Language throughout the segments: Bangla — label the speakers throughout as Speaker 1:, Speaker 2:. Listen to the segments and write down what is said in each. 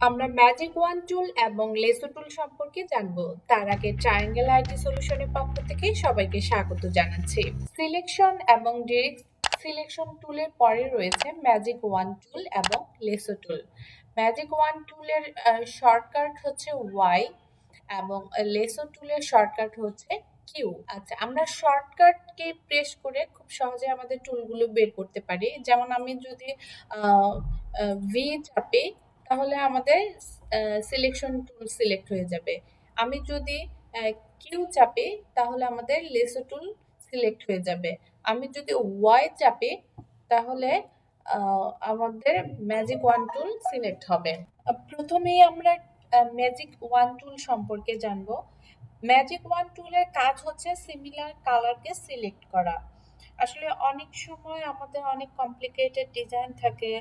Speaker 1: আমরা ম্যাজিক ওয়ান টুল এবং লেসো টুল সম্পর্কে জানব। তার আগে ট্রায়াঙ্গেল আইটি সলিউশনের পক্ষ থেকে সবাইকে স্বাগত জানাচ্ছি। সিলেকশন এবং ডিরেক্ট সিলেকশন টুলের পরে রয়েছে ম্যাজিক ওয়ান টুল এবং লেসো টুল ম্যাজিক ওয়ান টুলের শর্টকাট হচ্ছে ওয়াই এবং লেসো টুলের শর্টকাট হচ্ছে কিউ আচ্ছা আমরা শর্টকাটকে প্রেস করে খুব সহজে আমাদের টুলগুলো বের করতে পারি। যেমন আমি যদি ভি চাপি তাহলে আমাদের সিলেকশন টুল সিলেক্ট হয়ে যাবে। আমি যদি কিউ চাপি, তাহলে আমাদের লেসো টুল সিলেক্ট হয়ে যাবে। আমি যদি ওয়াই চাপি, তাহলে আমাদের ম্যাজিক ওয়ান টুল সিলেক্ট হবে। প্রথমেই আমরা ম্যাজিক ওয়ান টুল সম্পর্কে জানব। ম্যাজিক ওয়ান টুলের কাজ হচ্ছে সিমিলার কালারকে সিলেক্ট করা। আসলে অনেক সময় আমাদের অনেক কমপ্লিকেটেড ডিজাইন থাকে।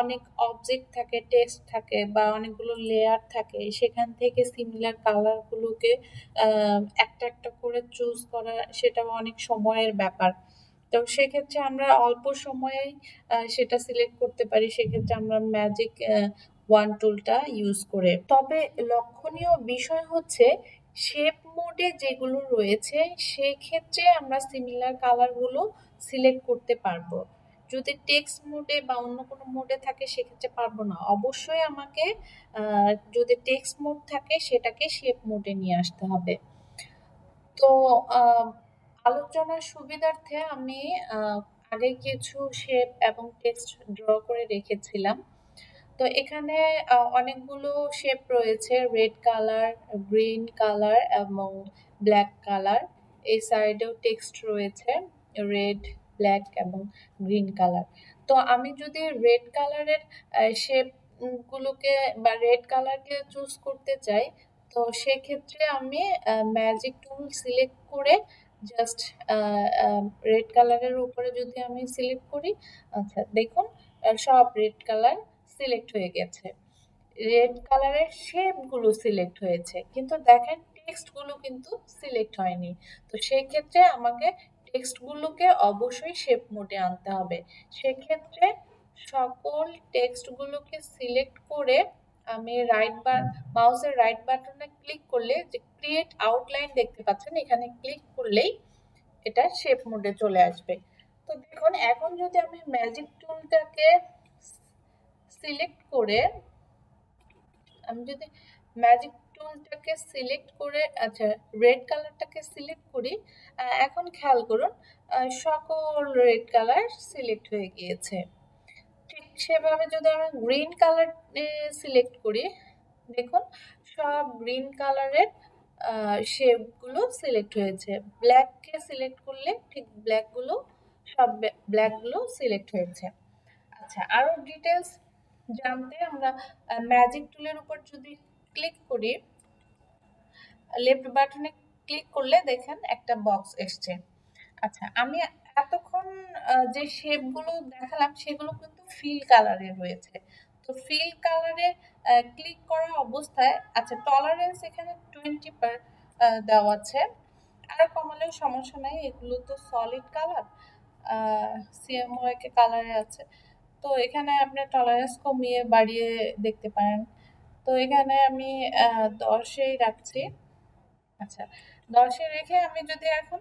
Speaker 1: অনেক অবজেক্ট থাকে টেক্সট থাকে বা অনেকগুলো লেয়ার থাকে, সেখান থেকে সিমিলার কালারগুলোকে একটা একটা করে চুজ করা সেটাও অনেক সময়ের ব্যাপার। তো সেক্ষেত্রে আমরা অল্প সময়েই সেটা সিলেক্ট করতে পারি, সেক্ষেত্রে আমরা ম্যাজিক ওয়ান টুলটা ইউজ করে। তবে লক্ষণীয় বিষয় হচ্ছে শেপ মোডে যেগুলো রয়েছে, সেক্ষেত্রে আমরা সিমিলার কালারগুলো সিলেক্ট করতে পারব। যদি টেক্সট মোডে বা অন্য কোনো মোডে থাকে, সেক্ষেত্রে পারব না। অবশ্যই আমাকে যদি টেক্সট মোড থাকে, সেটাকে শেপ মোডে নিয়ে আসতে হবে। তো আলোচনার সুবিধার্থে আমি আগে কিছু শেপ এবং টেক্সট ড্র করে রেখেছিলাম। তো এখানে অনেকগুলো শেপ রয়েছে। রেড কালার গ্রিন কালার এবং ব্ল্যাক কালার এই সাইডেও টেক্সট রয়েছে। রেড ব্ল্যাক এবং গ্রিন কালার তো আমি যদি রেড কালারের শেপগুলোকে বা রেড কালারকে চুজ করতে চাই, তো সেক্ষেত্রে আমি ম্যাজিক টুল সিলেক্ট করে জাস্ট রেড কালারের উপরে যদি আমি সিলেক্ট করি আচ্ছা দেখুন সব রেড কালার সিলেক্ট হয়ে গেছে। রেড কালারের শেপগুলো সিলেক্ট হয়েছে, কিন্তু দেখেন টেক্সটগুলো কিন্তু সিলেক্ট হয়নি। তো সেই ক্ষেত্রে আমাকে টেক্সটগুলোকে অবশ্যই শেপ মোডে আনতে হবে। সেক্ষেত্রে সকল টেক্সটগুলোকে সিলেক্ট করে আমি রাইট বা মাউসের রাইট বাটনে ক্লিক করলে যে ক্রিয়েট আউটলাইন দেখতে পাচ্ছেন, এখানে ক্লিক করলেই এটা শেপ মোডে চলে আসবে। তো দেখুন, এখন যদি আমি ম্যাজিক টুলটাকে সিলেক্ট করে আমি যদি ম্যাজিক টুলটাকে সিলেক্ট করে আচ্ছা রেড কালারটাকে সিলেক্ট করি। এখন খেয়াল করুন সকল রেড কালার সিলেক্ট হয়ে গিয়েছে। ঠিক সেভাবে যদি আমি গ্রিন কালার সিলেক্ট করি, দেখুন, সব গ্রিন কালারের শেপগুলো সিলেক্ট হয়েছে। ব্ল্যাককে সিলেক্ট করলে ঠিক ব্ল্যাকগুলো সব ব্ল্যাকগুলো সিলেক্ট হয়েছে। আচ্ছা আরও ডিটেলস জানতে আমরা ম্যাজিক টুলের উপর যদি ক্লিক করি লেফট বাটনে ক্লিক করলে দেখেন একটা বক্স এসছে। আচ্ছা আমি এতক্ষণ যে শেপগুলো দেখালাম সেগুলো কিন্তু ফিল কালারে রয়েছে। তো ফিল কালারে ক্লিক করা অবস্থায় আচ্ছা টলারেন্স এখানে টোয়েন্টি পার দেওয়া আছে। আর কমালেও সমস্যা নাই, এগুলো তো সলিড কালার সিএমওয়াইকে কালারে আছে। তো এখানে আপনি টলারেন্স কমিয়ে বাড়িয়ে দেখতে পারেন। তো এখানে আমি দশেই রাখছি। আচ্ছা দশে রেখে আমি যদি এখন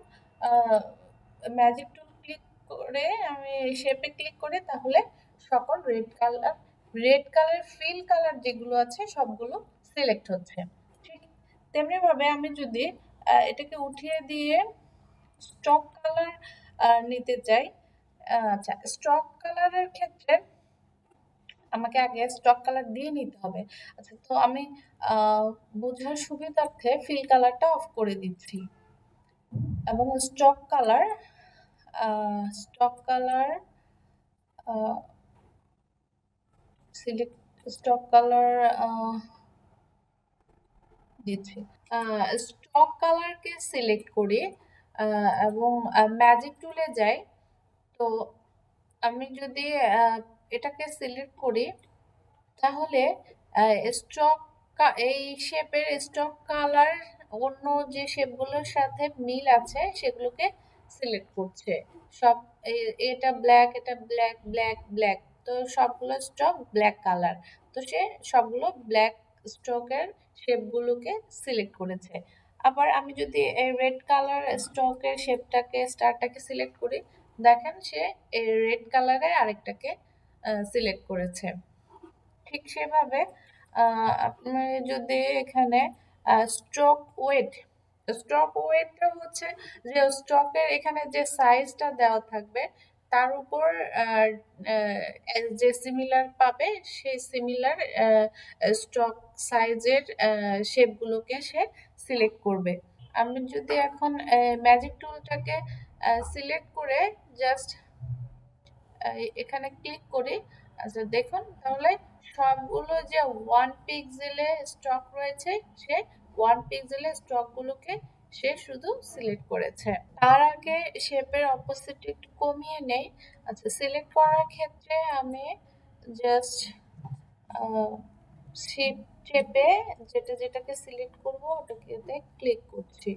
Speaker 1: ম্যাজিক টুল ক্লিক করে আমি শেপে ক্লিক করি, তাহলে সকল red colour red colour fill colour যেগুলো আছে, সবগুলো সিলেক্ট হচ্ছে। ঠিক তেমনিভাবে আমি যদি এটাকে উঠিয়ে দিয়ে স্টক কালার নিতে চাই আচ্ছা স্টক কালারের ক্ষেত্রে আমাকে আগে স্টক কালার দিয়ে নিতে হবে। আচ্ছা তো আমি বোঝার সুবিধার্থে ফিল কালারটা অফ করে দিচ্ছি। এবং stock colour stock colour select stock colour দিচ্ছি। স্টক কালারকে সিলেক্ট করি এবং ম্যাজিক টুলে যাই, তো আমি যদি এটাকে সিলেক্ট করি, তাহলে স্টক এই শেপের স্টক কালার অন্য যে শেপগুলোর সাথে মিল আছে, সেগুলোকে সিলেক্ট করছে। সব এটা ব্ল্যাক এটা ব্ল্যাক ব্ল্যাক ব্ল্যাক তো সবগুলো স্টক ব্ল্যাক কালার তো সে সবগুলো ব্ল্যাক স্ট্রোকের শেপগুলোকে সিলেক্ট করেছে। আবার আমি যদি এই রেড কালার স্টকের শেপটাকে স্টারটাকে সিলেক্ট করি, দেখেন সে এই রেড কালারের আরেকটাকে সিলেক্ট করেছে। ঠিক সেভাবে আপনি যদি এখানে স্ট্রোক ওয়েট স্টক ওয়েটটা হচ্ছে যে স্টকের এখানে যে সাইজটা দেওয়া থাকবে, তার উপর যে সিমিলার পাবে, সেই সিমিলার স্টক সাইজের শেপগুলোকে সে সিলেক্ট করবে। আমি যদি এখন ম্যাজিক টুলটাকে সিলেক্ট করে জাস্ট এখানে ক্লিক করি আচ্ছা দেখুন, তাহলে সবগুলো যে ওয়ান পিক্সেলে স্টক রয়েছে, সে ওয়ান পিক্সেলে স্টকগুলোকে সে শুধু সিলেক্ট করেছে। তার আগে শেপের অপোজিট একটু কমিয়ে নেই। আচ্ছা সিলেক্ট করার ক্ষেত্রে আমি জাস্ট শিপ চেপে যেটা, যেটাকে সিলেক্ট করব, ওটাকে ক্লিক করছি।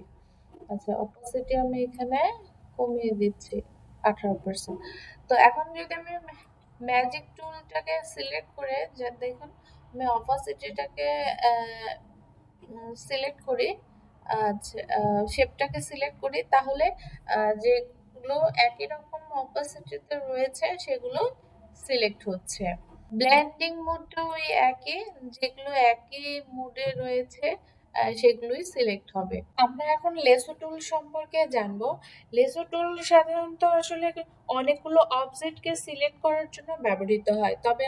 Speaker 1: আচ্ছা অপোজিটে আমি এখানে কমিয়ে দিচ্ছি। আঠারো পার্সেন্ট তো এখন যদি আমি ম্যাজিক টুলটাকে সিলেক্ট করে দেখুন, আমি অপোজিটিটাকে সিলেক্ট করি আচ্ছা শেপটাকে সিলেক্ট করি, তাহলে যেগুলো একই রকম অপোজিটিতে রয়েছে, সেগুলো সিলেক্ট হচ্ছে। ব্ল্যান্ডিং মোডটা ওই একই, যেগুলো একই মুডে রয়েছে সেগুলোই সিলেক্ট হবে। আমরা এখন লেসো টুল সম্পর্কে জানব। লেসো টুল সাধারণত আসলে অনেকগুলো অবজেক্টকে সিলেক্ট করার জন্য ব্যবহৃত হয়। তবে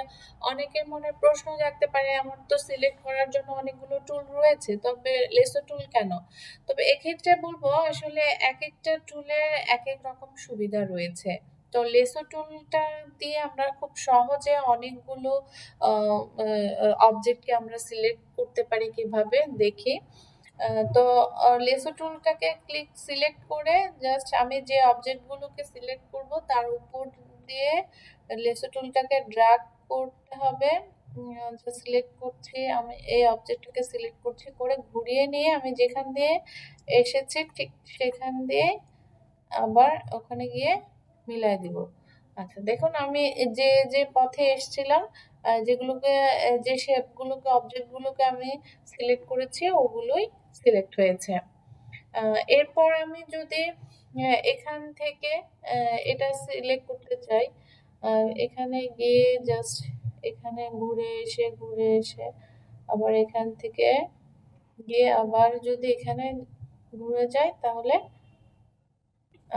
Speaker 1: অনেকের মনে প্রশ্ন জাগতে পারে, এমন তো সিলেক্ট করার জন্য অনেকগুলো টুল রয়েছে, তবে লেসো টুল কেন? তবে এক্ষেত্রে বলব, আসলে এক একটা টুলের এক এক রকম সুবিধা রয়েছে। তো লেসো টুলটা দিয়ে আমরা খুব সহজে অনেকগুলো অবজেক্টকে আমরা সিলেক্ট করতে পারি কীভাবে দেখি। তো লেসো টুলটাকে ক্লিক সিলেক্ট করে জাস্ট আমি যে অবজেক্টগুলোকে সিলেক্ট করব তার উপর দিয়ে লেসো টুলটাকে ড্রাগ করতে হবে। সিলেক্ট করছি, আমি এই অবজেক্টটাকে সিলেক্ট করছি, করে ঘুরিয়ে নিয়ে আমি যেখান দিয়ে এসেছি ঠিক সেখান দিয়ে আবার ওখানে গিয়ে মিলাই দিব। আচ্ছা দেখুন, আমি যে যে পথে এসছিলাম যেগুলোকে, যে শেপগুলোকে অবজেক্টগুলোকে আমি সিলেক্ট করেছি, ওগুলোই সিলেক্ট হয়েছে। এরপর আমি যদি এখান থেকে এটা সিলেক্ট করতে চাই এখানে গিয়ে জাস্ট এখানে ঘুরে এসে ঘুরে এসে, আবার এখান থেকে গিয়ে আবার যদি এখানে ঘুরে যাই, তাহলে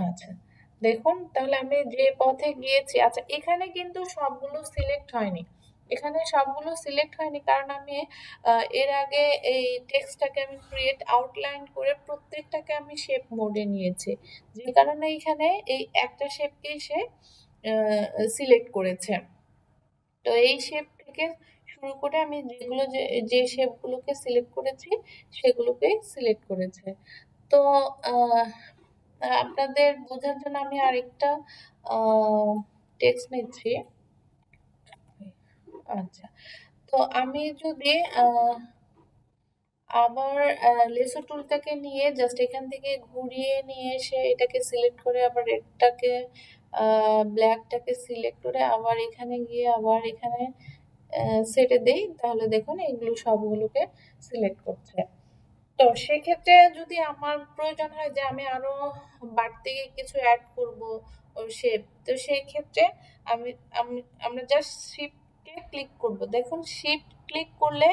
Speaker 1: আচ্ছা। দেখুন, তাহলে আমি যে পথে গিয়েছি আচ্ছা এখানে কিন্তু সবগুলো সিলেক্ট হয়নি। এখানে সবগুলো সিলেক্ট হয়নি কারণ আমি এর আগে এই টেক্সটটাকে আমি ক্রিয়েট আউটলাইন করে প্রত্যেকটাকে আমি শেপ মোডে নিয়েছি। যে কারণে এখানে এই একটা শেপকেই সে সিলেক্ট করেছে। তো এই শেপ থেকে শুরু করে আমি যেগুলো যে যে শেপগুলোকে সিলেক্ট করেছি, সেগুলোকেই সিলেক্ট করেছে। তো আপনাদের বোঝার জন্য আমি আরেকটা টেক্সট নিচ্ছি। আচ্ছা। তো আমি যদি আবার লেসো টুলটাকে নিয়ে জাস্ট এখান থেকে ঘুরিয়ে নিয়ে এসে এটাকে সিলেক্ট করে আবার রেডটাকে ব্ল্যাকটাকে সিলেক্ট করে আবার এখানে গিয়ে আবার এখানে সেটে দেই, তাহলে দেখুন এগুলো সবগুলোকে সিলেক্ট করছে। তো সেক্ষেত্রে যদি আমার প্রয়োজন হয় যে আমি আরও বাড়তি কিছু অ্যাড করব শেপ তো সেই ক্ষেত্রে আমি আমি, আমরা জাস্ট শিফটকে ক্লিক করব। দেখুন শিফট ক্লিক করলে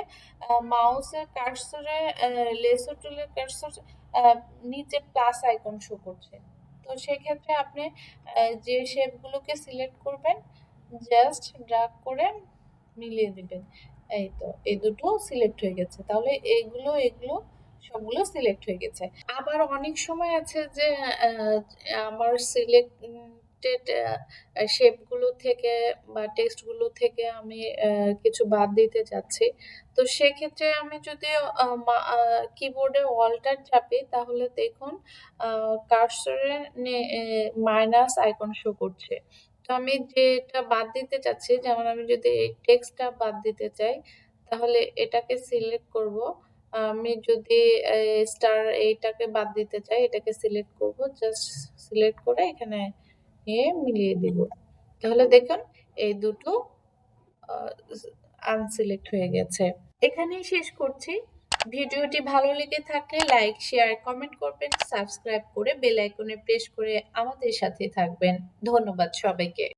Speaker 1: মাউসের কার্সরে লেসর টুলের কার্সর নিচে প্লাস আইকন শো করছে। তো সেক্ষেত্রে আপনি যে শেপগুলোকে সিলেক্ট করবেন জাস্ট ড্রাগ করে মিলিয়ে দিবেন। এই তো, এই দুটো সিলেক্ট হয়ে গেছে। তাহলে এগুলো এগুলো সবগুলো সিলেক্ট হয়ে গেছে। আবার অনেক সময় আছে যে আমার সিলেক্টেড শেপগুলো থেকে বা টেক্সটগুলো থেকে আমি কিছু বাদ দিতে চাচ্ছি। তো সেক্ষেত্রে আমি যদি কিবোর্ডে অল্টার চাপি, তাহলে দেখুন কার্সরে মাইনাস আইকন শো করছে। তো আমি যেটা বাদ দিতে চাচ্ছি, যেমন আমি যদি এই টেক্সটটা বাদ দিতে চাই, তাহলে এটাকে সিলেক্ট করব। আমি যদি স্টার এইটাকে বাদ দিতে চাই, এটাকে সিলেক্ট করব জাস্ট সিলেক্ট করে এখানে নিয়ে মিলিয়ে দিব। তাহলে দেখুন, এই দুটো আনসিলেক্ট হয়ে গেছে। এখানেই শেষ করছি। ভিডিওটি ভালো লেগে থাকলে লাইক শেয়ার কমেন্ট করবেন সাবস্ক্রাইব করে বেল আইকনে প্রেস করে আমাদের সাথে থাকবেন। ধন্যবাদ সবাইকে।